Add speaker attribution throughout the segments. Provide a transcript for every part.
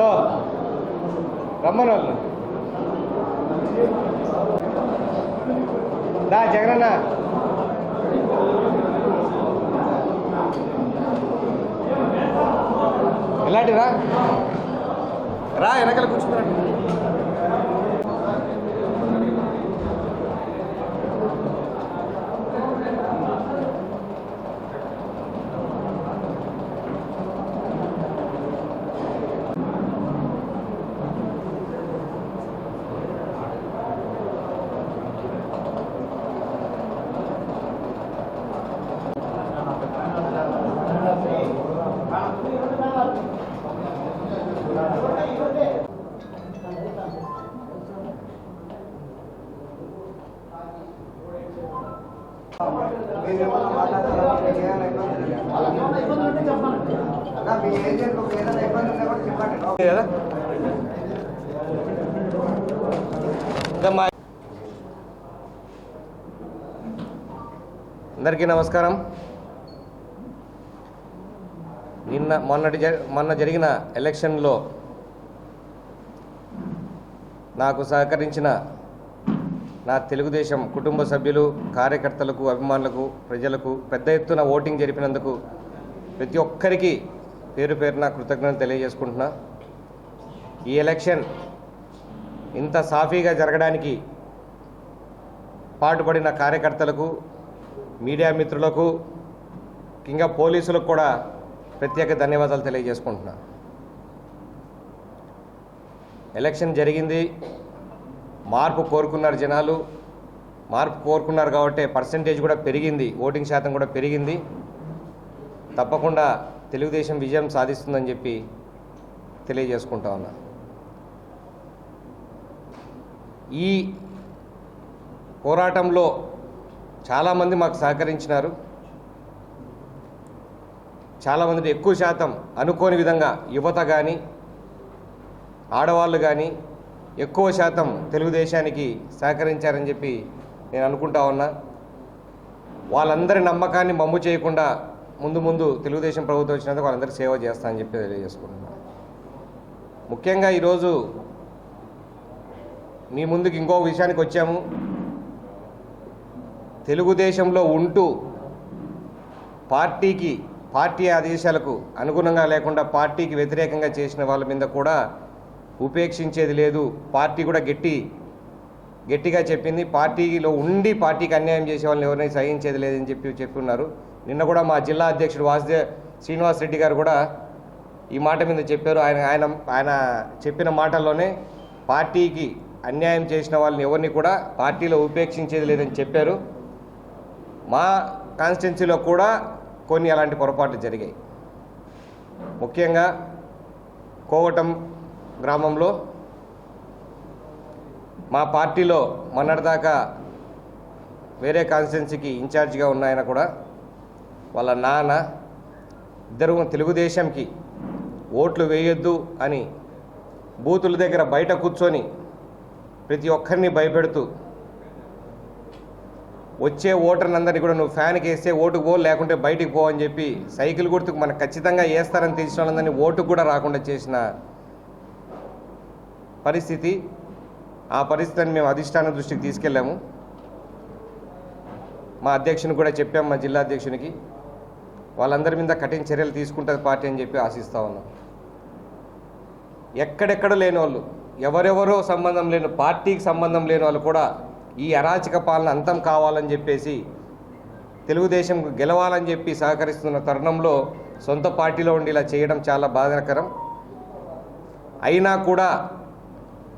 Speaker 1: దా రమ్మను. వాళ్ళు దా జగనన్న. ఎలాంటి రా. రా వెనకాల కూర్చున్నాడు అందరికీ నమస్కారం. నిన్న మొన్నటి మొన్న జరిగిన ఎలక్షన్లో నాకు సహకరించిన నా తెలుగుదేశం కుటుంబ సభ్యులు కార్యకర్తలకు అభిమానులకు ప్రజలకు పెద్ద ఎత్తున ఓటింగ్ జరిపినందుకు ప్రతి ఒక్కరికి పేరు పేరున కృతజ్ఞతలు తెలియజేసుకుంటున్నా. ఈ ఎలక్షన్ ఇంత సాఫీగా జరగడానికి పాటుపడిన కార్యకర్తలకు మీడియా మిత్రులకు ఇంకా పోలీసులకు కూడా ప్రత్యేక ధన్యవాదాలు తెలియజేసుకుంటున్నా. ఎలక్షన్ జరిగింది. మార్పు కోరుకున్నారు జనాలు. మార్పు కోరుకున్నారు కాబట్టి పర్సంటేజ్ కూడా పెరిగింది ఓటింగ్ శాతం కూడా పెరిగింది. తప్పకుండా తెలుగుదేశం విజయం సాధిస్తుందని చెప్పి తెలియజేసుకుంటా ఉన్నా. ఈ పోరాటంలో చాలామంది మాకు సహకరించినారు. చాలామంది ఎక్కువ శాతం అనుకోని విధంగా యువత కానీ ఆడవాళ్ళు కానీ ఎక్కువ శాతం తెలుగుదేశానికి సహకరించారని చెప్పి నేను అనుకుంటా ఉన్నా. వాళ్ళందరి నమ్మకాన్ని మమ్ము చేయకుండా ముందు ముందు తెలుగుదేశం ప్రభుత్వం వచ్చినందుకు వాళ్ళందరూ సేవ చేస్తా అని చెప్పి తెలియజేసుకుంటున్నాను ముఖ్యంగా ఈరోజు మీ ముందుకు ఇంకో విషయానికి వచ్చాము. తెలుగుదేశంలో ఉంటూ పార్టీకి పార్టీ ఆదేశాలకు అనుగుణంగా లేకుండా పార్టీకి వ్యతిరేకంగా చేసిన వాళ్ళ మీద కూడా ఉపేక్షించేది లేదు. పార్టీ కూడా గట్టి గట్టిగా చెప్పింది. పార్టీలో ఉండి పార్టీకి అన్యాయం చేసే వాళ్ళని ఎవరిని సహించేది లేదని చెప్పి చెప్పున్నారు నిన్న కూడా మా జిల్లా అధ్యక్షుడు వాసుదేవ్ శ్రీనివాస్ రెడ్డి గారు కూడా ఈ మాట మీద చెప్పారు. ఆయన ఆయన ఆయన చెప్పిన మాటల్లోనే పార్టీకి అన్యాయం చేసిన వాళ్ళని ఎవరిని కూడా పార్టీలో ఉపేక్షించేది లేదని చెప్పారు. మా కాన్స్టిట్యున్సీలో కూడా కొన్ని అలాంటి పొరపాట్లు జరిగాయి. ముఖ్యంగా కోవటం గ్రామంలో మా పార్టీలో మొన్నటిదాకా వేరే కాన్స్టిట్యున్సీకి ఇన్ఛార్జిగా ఉన్న ఆయన కూడా వాళ్ళ నాన్న ఇద్దరు తెలుగుదేశంకి ఓట్లు వేయొద్దు అని బూతుల దగ్గర బయట కూర్చొని ప్రతి ఒక్కరిని భయపెడుతూ వచ్చే ఓటర్ని అందరినీ కూడా నువ్వు ఫ్యాన్కి వేస్తే ఓటుకు పో లేకుంటే బయటికి పో అని చెప్పి సైకిల్ గుర్తుకు మనకు ఖచ్చితంగా వేస్తారని తెలిసిన వాళ్ళందరినీ ఓటుకు కూడా రాకుండా చేసిన పరిస్థితి ఆ పరిస్థితిని మేము అధిష్టానం దృష్టికి తీసుకెళ్ళాము. మా అధ్యక్షుని కూడా చెప్పాం మా జిల్లా అధ్యక్షునికి. వాళ్ళందరి మీద కఠిన చర్యలు తీసుకుంటుంది పార్టీ అని చెప్పి ఆశిస్తూ ఉన్నాం. ఎక్కడెక్కడ లేని వాళ్ళు ఎవరెవరో సంబంధం లేని పార్టీకి సంబంధం లేని వాళ్ళు కూడా ఈ అరాచక పాలన అంతం కావాలని చెప్పేసి తెలుగుదేశం గెలవాలని చెప్పి సహకరిస్తున్న తరుణంలో సొంత పార్టీలో ఉండి ఇలా చేయడం చాలా బాధాకరం. అయినా కూడా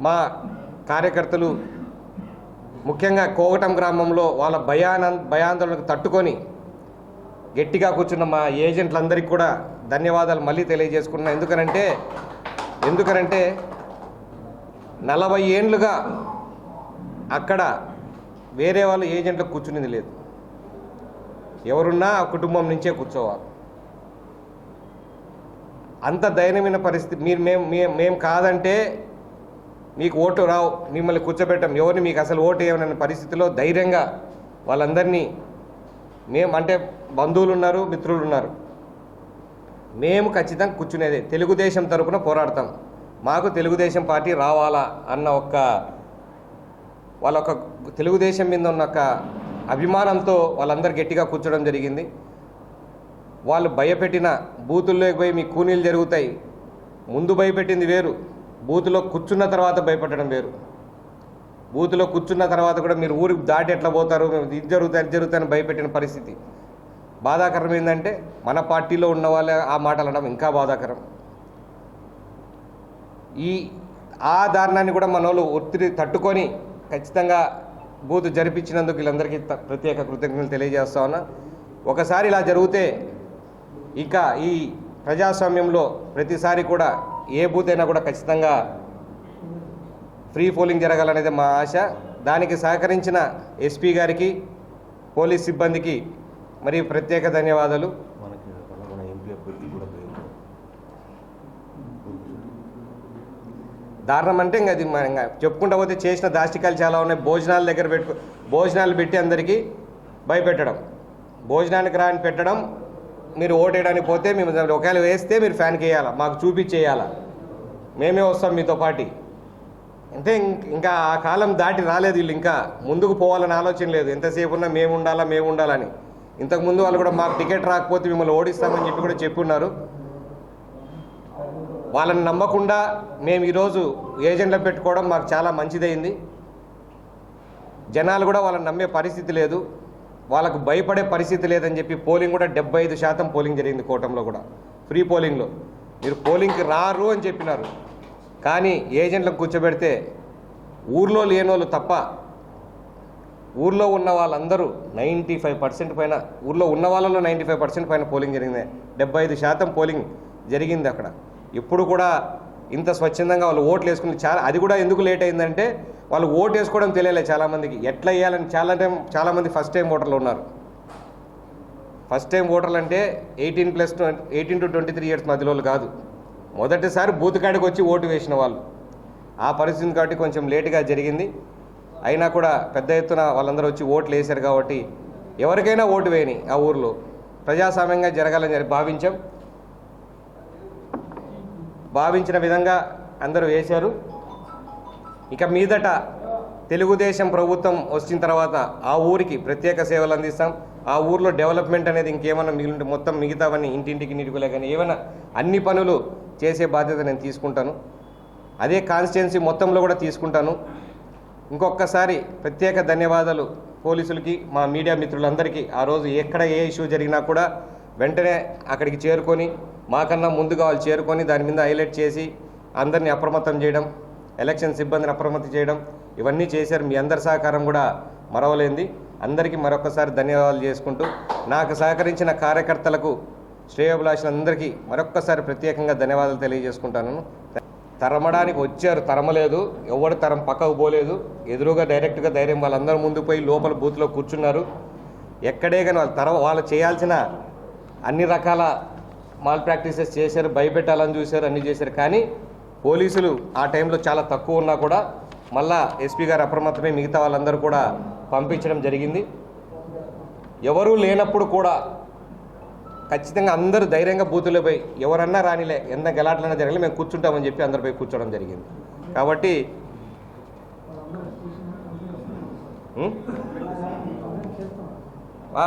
Speaker 1: మా కార్యకర్తలు ముఖ్యంగా కోగటం గ్రామంలో వాళ్ళ భయాన భయాందోళనకు తట్టుకొని గట్టిగా కూర్చున్న మా ఏజెంట్లందరికీ కూడా ధన్యవాదాలు మళ్ళీ తెలియజేసుకున్నా ఎందుకనంటే ఎందుకనంటే నలభై ఏండ్లుగా అక్కడ వేరే వాళ్ళు ఏజెంట్లకు కూర్చునేది లేదు. ఎవరున్నా ఆ కుటుంబం నుంచే కూర్చోవాలి. అంత దైనమైన పరిస్థితి మీరు మేము మేము మేము కాదంటే మీకు ఓటు రావు మిమ్మల్ని కూర్చోబెట్టం. ఎవరిని మీకు అసలు ఓటు వేయమన్న పరిస్థితిలో ధైర్యంగా వాళ్ళందరినీ మేము అంటే బంధువులు ఉన్నారు మిత్రులు ఉన్నారు. మేము ఖచ్చితంగా కూర్చునేదే. తెలుగుదేశం తరపున పోరాడతాం. మాకు తెలుగుదేశం పార్టీ రావాలా అన్న ఒక్క వాళ్ళ ఒక తెలుగుదేశం మీద ఉన్న ఒక అభిమానంతో వాళ్ళందరూ గట్టిగా కూర్చోవడం జరిగింది. వాళ్ళు భయపెట్టిన బూతుల్లోకి పోయి మీ కూనీలు జరుగుతాయి. ముందు భయపెట్టింది వేరు. బూత్లో కూర్చున్న తర్వాత భయపెట్టడం వేరు. బూత్లో కూర్చున్న తర్వాత కూడా మీరు ఊరికి దాటి ఎట్లా పోతారు? మేము ఇది జరుగుతాయి అది జరుగుతాయని భయపెట్టిన పరిస్థితి. బాధాకరం ఏంటంటే మన పార్టీలో ఉన్న వాళ్ళే ఆ మాటలు అనడం ఇంకా బాధాకరం. ఈ ఆ దారుణాన్ని కూడా మన వాళ్ళు ఒత్తిడి తట్టుకొని ఖచ్చితంగా బూత్ జరిపించినందుకు వీళ్ళందరికీ ప్రత్యేక కృతజ్ఞతలు తెలియజేస్తా ఉన్నా. ఒకసారి ఇలా జరిగితే ఇక ఈ ప్రజాస్వామ్యంలో ప్రతిసారి కూడా ఏ బూత్ అయినా కూడా ఖచ్చితంగా ఫ్రీ పోలింగ్ జరగాలనేది మా ఆశ. దానికి సహకరించిన ఎస్పీ గారికి పోలీస్ సిబ్బందికి మరి ప్రత్యేక ధన్యవాదాలు. దారుణం అంటే ఇంకా అది మన ఇంకా చెప్పుకుంటా పోతే చేసిన దాష్టికాలు చాలా ఉన్నాయి. భోజనాల దగ్గర పెట్టు భోజనాలు పెట్టి అందరికీ భయపెట్టడం. భోజనానికి రాని పెట్టడం మీరు ఓటేయడానికి పోతే మేము ఒకవేళ వేస్తే మీరు ఫ్యాన్కి వేయాలా మాకు చూపించేయాలా? మేమే వస్తాం మీతో పాటి. అంటే ఇంకా ఆ కాలం దాటి రాలేదు వీళ్ళు ఇంకా. ముందుకు పోవాలని ఆలోచన లేదు. ఎంతసేపు ఉన్నా మేము ఉండాలా మేము ఉండాలని ఇంతకుముందు వాళ్ళు కూడా మాకు టికెట్ రాకపోతే మిమ్మల్ని ఓడిస్తామని చెప్పి కూడా చెప్పున్నారు. వాళ్ళని నమ్మకుండా మేము ఈరోజు ఏజెంట్లో పెట్టుకోవడం మాకు చాలా మంచిదైంది. జనాలు కూడా వాళ్ళని నమ్మే పరిస్థితి లేదు. వాళ్ళకు భయపడే పరిస్థితి లేదని చెప్పి పోలింగ్ కూడా డెబ్బై ఐదు శాతం పోలింగ్ జరిగింది కూటంలో కూడా. ఫ్రీ పోలింగ్లో. మీరు పోలింగ్కి రారు అని చెప్పినారు. కానీ ఏజెంట్లకు కూర్చోబెడితే ఊర్లో లేనోళ్ళు తప్ప ఊర్లో ఉన్న వాళ్ళందరూ నైంటీ ఫైవ్ పర్సెంట్ పైన ఊర్లో ఉన్న వాళ్ళలో నైంటీ ఫైవ్ పర్సెంట్ పైన పోలింగ్ జరిగింది. డెబ్బై ఐదు శాతం పోలింగ్ జరిగింది అక్కడ. ఇప్పుడు కూడా ఇంత స్వచ్ఛందంగా వాళ్ళు ఓట్లు వేసుకుని చాలా అది కూడా ఎందుకు లేట్ అయిందంటే వాళ్ళు ఓటు వేసుకోవడం తెలియలే చాలామందికి. ఎట్లా వేయాలని చాలా టైం చాలామంది ఫస్ట్ టైం ఓటర్లు ఉన్నారు. ఫస్ట్ టైం ఓటర్లు అంటే eighteen plus eighteen to twenty three years మధ్యలో వాళ్ళు కాదు. మొదటిసారి బూత్ కాడికి వచ్చి ఓటు వేసిన వాళ్ళు. ఆ పరిస్థితి కాబట్టి కొంచెం లేటుగా జరిగింది. అయినా కూడా పెద్ద ఎత్తున వాళ్ళందరూ వచ్చి ఓట్లు వేశారు కాబట్టి ఎవరికైనా ఓటు వేయని ఆ ఊర్లో ప్రజాస్వామ్యంగా జరగాలని భావించాం. భావించిన విధంగా అందరూ వేశారు. ఇక మీదట తెలుగుదేశం ప్రభుత్వం వచ్చిన తర్వాత ఆ ఊరికి ప్రత్యేక సేవలు అందిస్తాం. ఆ ఊర్లో డెవలప్మెంట్ అనేది ఇంకేమైనా మిగిలింటే మొత్తం మిగతావన్నీ ఇంటింటికి నీటికులే కానీ ఏమైనా అన్ని పనులు చేసే బాధ్యత నేను తీసుకుంటాను. అదే కాన్స్టిట్యున్సీ మొత్తంలో కూడా తీసుకుంటాను. ఇంకొకసారి ప్రత్యేక ధన్యవాదాలు పోలీసులకి మా మీడియా మిత్రులందరికీ. ఆ రోజు ఎక్కడ ఏ ఇష్యూ జరిగినా కూడా వెంటనే అక్కడికి చేరుకొని మాకన్నా ముందుగా వాళ్ళు చేరుకొని దాని మీద హైలైట్ చేసి అందరినీ అప్రమత్తం చేయడం ఎలక్షన్ సిబ్బందిని అప్రమత్తం చేయడం ఇవన్నీ చేశారు మీ అందరి సహకారం కూడా మరవలేంది. అందరికీ మరొకసారి ధన్యవాదాలు చేసుకుంటూ నాకు సహకరించిన కార్యకర్తలకు శ్రేయోభిలాషులందరికీ మరొక్కసారి ప్రత్యేకంగా ధన్యవాదాలు తెలియజేసుకుంటాను. తరమడానికి వచ్చారు తరమలేదు. ఎవడు తరం పక్కకు పోలేదు. ఎదురుగా డైరెక్ట్గా ధైర్యం వాళ్ళందరూ ముందు పోయి లోపల బూత్లో కూర్చున్నారు. ఎక్కడే కానీ వాళ్ళు తర వాళ్ళు చేయాల్సిన అన్ని రకాల మాల్ ప్రాక్టీసెస్ చేశారు భయపెట్టాలని చూశారు అన్ని చేశారు. కానీ పోలీసులు ఆ టైంలో చాలా తక్కువ ఉన్నా కూడా మళ్ళా ఎస్పీ గారు అప్రమత్తమై మిగతా వాళ్ళందరూ కూడా పంపించడం జరిగింది. ఎవరూ లేనప్పుడు కూడా ఖచ్చితంగా అందరూ ధైర్యంగా బూతులో పోయి ఎవరన్నా రానిలే ఎంత గలాట్లన్నా జరగలే మేము కూర్చుంటామని చెప్పి అందరు పోయి కూర్చోవడం జరిగింది. కాబట్టి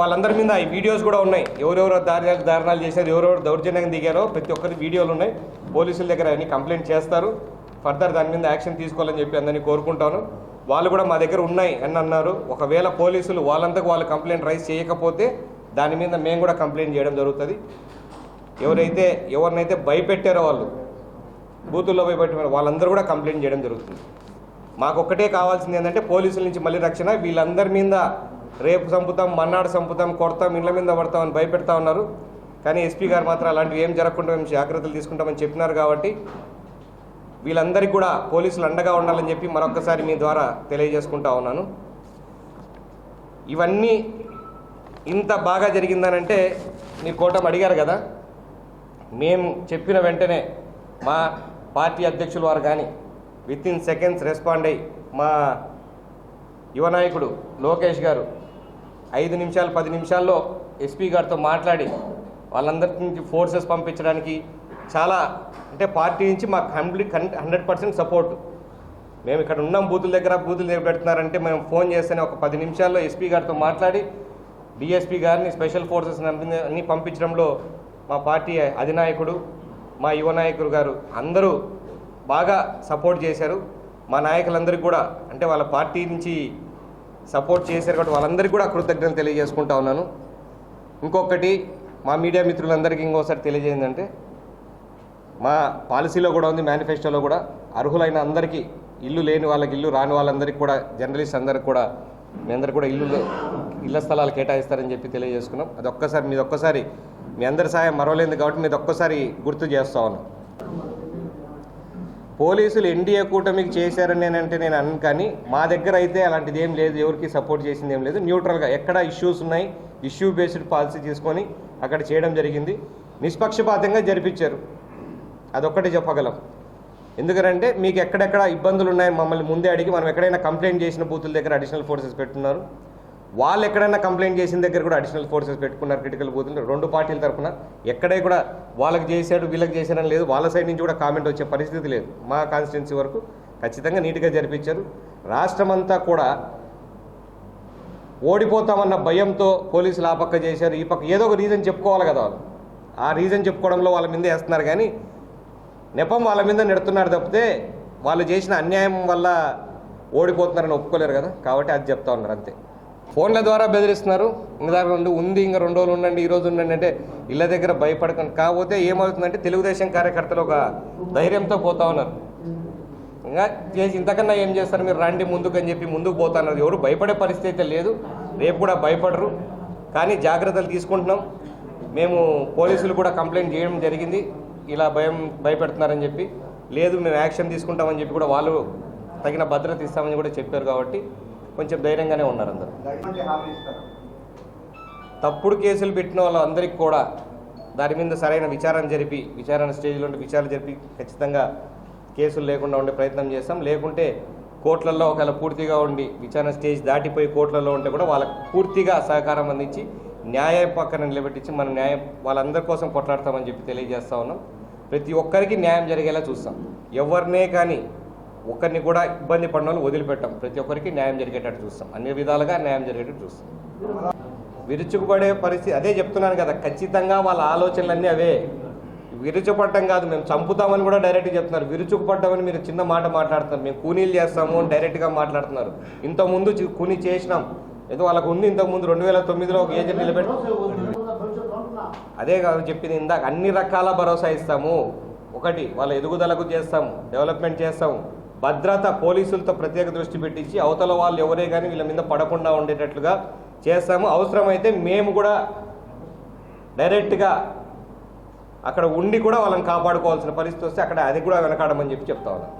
Speaker 1: వాళ్ళందరి మీద ఈ వీడియోస్ కూడా ఉన్నాయి. ఎవరెవరు దారుణాలు దారుణాలు చేశారు ఎవరెవరు దౌర్జన్యంగా దిగారో ప్రతి ఒక్కరి వీడియోలు ఉన్నాయి. పోలీసుల దగ్గర అన్ని కంప్లైంట్ చేస్తారు. ఫర్దర్ దాని మీద యాక్షన్ తీసుకోవాలని చెప్పి అందరినీ కోరుకుంటాను. వాళ్ళు కూడా మా దగ్గర ఉన్నాయి అని అన్నారు. ఒకవేళ పోలీసులు వాళ్ళంతకు వాళ్ళు కంప్లైంట్ రైజ్ చేయకపోతే దాని మీద మేము కూడా కంప్లైంట్ చేయడం జరుగుతుంది. ఎవరైతే ఎవరినైతే భయపెట్టారో వాళ్ళు బూతుల్లో భయపెట్టారో వాళ్ళందరూ కూడా కంప్లైంట్ చేయడం జరుగుతుంది. మాకు ఒక్కటే కావాల్సింది ఏంటంటే పోలీసుల నుంచి మళ్ళీ రక్షణ. వీళ్ళందరి మీద రేపు చంపుతాం మన్నాడు చంపుతాం కొడతాం ఇళ్ళ మీద పడతామని భయపెడతా ఉన్నారు. కానీ ఎస్పీ గారు మాత్రం అలాంటివి ఏం జరగకుండా మేము జాగ్రత్తలు తీసుకుంటామని చెప్పినారు కాబట్టి వీళ్ళందరికీ కూడా పోలీసులు అండగా ఉండాలని చెప్పి మరొకసారి మీ ద్వారా తెలియజేసుకుంటా ఉన్నాను. ఇవన్నీ ఇంత బాగా జరిగిందనంటే మీ కోటం అడిగారు కదా? మేము చెప్పిన వెంటనే మా పార్టీ అధ్యక్షులు వారు కానీ విత్ ఇన్ సెకండ్స్ రెస్పాండ్ అయ్యి మా యువనాయకుడు లోకేష్ గారు ఐదు నిమిషాలు పది నిమిషాల్లో ఎస్పీ గారితో మాట్లాడి వాళ్ళందరి నుంచి ఫోర్సెస్ పంపించడానికి చాలా అంటే పార్టీ నుంచి మాకు కంప్లీట్ హండ్రెడ్ పర్సెంట్ సపోర్ట్. మేము ఇక్కడ ఉన్నాం బూతుల దగ్గర బూతులు దగ్గర పెడుతున్నారంటే మేము ఫోన్ చేస్తేనే ఒక పది నిమిషాల్లో ఎస్పీ గారితో మాట్లాడి డిఎస్పీ గారిని స్పెషల్ ఫోర్సెస్ అన్ని పంపించడంలో మా పార్టీ అధినాయకుడు మా యువ నాయకుడు గారు అందరూ బాగా సపోర్ట్ చేశారు. మా నాయకులందరికీ కూడా అంటే వాళ్ళ పార్టీ నుంచి సపోర్ట్ చేశారు కాబట్టి వాళ్ళందరికీ కూడా కృతజ్ఞతలు తెలియజేసుకుంటా ఉన్నాను. ఇంకొకటి మా మీడియా మిత్రులందరికీ ఇంకోసారి తెలియజేయందంటే మా పాలసీలో కూడా ఉంది మేనిఫెస్టోలో కూడా అర్హులైన అందరికీ ఇల్లు లేని వాళ్ళకి ఇల్లు రాని వాళ్ళందరికీ కూడా జర్నలిస్ట్ అందరికి కూడా మీ అందరు కూడా ఇల్లు ఇళ్ళ స్థలాలు కేటాయిస్తారని చెప్పి తెలియజేసుకున్నాం. అది ఒక్కసారి మీది ఒక్కసారి మీ అందరి సాయం మరవలేదు కాబట్టి మీద ఒక్కసారి గుర్తు చేస్తా ఉన్నాం. పోలీసులు ఎన్డీఏ కూటమికి చేశారని నేనంటే నేను అన్ కానీ మా దగ్గర అయితే అలాంటిది ఏం లేదు. ఎవరికి సపోర్ట్ చేసింది ఏం లేదు. న్యూట్రల్గా ఎక్కడ ఇష్యూస్ ఉన్నాయి. ఇష్యూ బేస్డ్ పాలసీ తీసుకొని అక్కడ చేయడం జరిగింది. నిష్పక్షపాతంగా జరిపించారు. అదొక్కటి చెప్పగలం. ఎందుకంటే మీకు ఎక్కడెక్కడ ఇబ్బందులు ఉన్నాయని మమ్మల్ని ముందే అడిగి మనం ఎక్కడైనా కంప్లైంట్ చేసిన బూతుల దగ్గర అడిషనల్ ఫోర్సెస్ పెట్టున్నారు. వాళ్ళు ఎక్కడైనా కంప్లైంట్ చేసిన దగ్గర కూడా అడిషనల్ ఫోర్సెస్ పెట్టుకున్నారు క్రిటికల్ బూతులు రెండు పార్టీల తరఫున ఎక్కడే కూడా వాళ్ళకి చేశాడు వీళ్ళకి చేశారని లేదు. వాళ్ళ సైడ్ నుంచి కూడా కామెంట్ వచ్చే పరిస్థితి లేదు. మా కాన్స్టిట్యున్సీ వరకు ఖచ్చితంగా నీట్గా జరిపించారు. రాష్ట్రమంతా కూడా ఓడిపోతామన్న భయంతో పోలీసులు ఆ పక్క చేశారు ఈ పక్క ఏదో ఒక రీజన్ చెప్పుకోవాలి కదా వాళ్ళు. ఆ రీజన్ చెప్పుకోవడంలో వాళ్ళ మీద వేస్తున్నారు కానీ నెపం వాళ్ళ మీద నెడుతున్నారు తప్పితే వాళ్ళు చేసిన అన్యాయం వల్ల ఓడిపోతున్నారని ఒప్పుకోలేరు కదా. కాబట్టి అది చెప్తా ఉన్నారు అంతే. ఫోన్ల ద్వారా బెదిరిస్తున్నారు. ఇంకా రెండు ఉంది ఇంకా రెండు రోజులు ఉండండి ఈ రోజు ఉండండి అంటే ఇళ్ళ దగ్గర భయపడకండి. కాకపోతే ఏమవుతుందంటే తెలుగుదేశం కార్యకర్తలు ఒక ధైర్యంతో పోతా ఉన్నారు. ఇంకా చేసి ఇంతకన్నా ఏం చేస్తారు? మీరు రండి ముందుకు అని చెప్పి ముందుకు పోతున్నారు ఎవరు భయపడే పరిస్థితి అయితే లేదు. రేపు కూడా భయపడరు. కానీ జాగ్రత్తలు తీసుకుంటున్నాం. మేము పోలీసులు కూడా కంప్లైంట్ చేయడం జరిగింది. ఇలా భయం భయపెడుతున్నారని చెప్పి. లేదు మేము యాక్షన్ తీసుకుంటామని చెప్పి కూడా వాళ్ళు తగిన భద్రత ఇస్తామని కూడా చెప్పారు కాబట్టి కొంచెం ధైర్యంగానే ఉన్నారు అందరూ. తప్పుడు కేసులు పెట్టిన వాళ్ళందరికీ కూడా దాని మీద సరైన విచారణ జరిపి విచారణ స్టేజ్లో ఉండి విచారణ జరిపి ఖచ్చితంగా కేసులు లేకుండా ఉండే ప్రయత్నం చేస్తాం. లేకుంటే కోర్టులలో ఒకవేళ పూర్తిగా ఉండి విచారణ స్టేజ్ దాటిపోయి కోర్టులలో ఉంటే కూడా వాళ్ళకు పూర్తిగా సహకారం అందించి న్యాయం పక్కన నిలబెట్టించి మనం న్యాయం వాళ్ళందరి కోసం కొట్లాడతామని చెప్పి తెలియజేస్తా ఉన్నాం. ప్రతి ఒక్కరికి న్యాయం జరిగేలా చూస్తాం. ఎవరినే కానీ ఒకరిని కూడా ఇబ్బంది పడిన వదిలిపెట్టాం. ప్రతి ఒక్కరికి న్యాయం జరిగేటట్టు చూస్తాం. అన్ని విధాలుగా న్యాయం జరిగేటట్టు చూస్తాం. విరుచుకుపడే పరిస్థితి అదే చెప్తున్నాను కదా. ఖచ్చితంగా వాళ్ళ ఆలోచనలన్నీ అవే. విరుచుపడటం కాదు మేము చంపుతామని కూడా డైరెక్ట్గా చెప్తున్నారు. విరుచుకుపడ్డామని మీరు చిన్న మాట మాట్లాడుతున్నారు. మేము కూనీలు చేస్తాము అని డైరెక్ట్గా మాట్లాడుతున్నారు. ఇంతకుముందు కూనీ చేసినాం. ఏదో వాళ్ళకు ఉంది ఇంతకుముందు రెండు వేల తొమ్మిదిలో ఒక ఏజెంట్ నిలబెట్టి అదే కాదు చెప్పింది ఇందాక. అన్ని రకాల భరోసా ఇస్తాము. ఒకటి వాళ్ళ ఎదుగుదలకు చేస్తాము. డెవలప్మెంట్ చేస్తాము. భద్రత పోలీసులతో ప్రత్యేక దృష్టి పెట్టించి అవతల వాళ్ళు ఎవరే కానీ వీళ్ళ మీద పడకుండా ఉండేటట్లుగా చేస్తాము అవసరమైతే మేము కూడా డైరెక్ట్గా అక్కడ ఉండి కూడా వాళ్ళని కాపాడుకోవాల్సిన పరిస్థితి వస్తే అక్కడ అది కూడా వెనకాడమని చెప్పి చెప్తా ఉన్నాను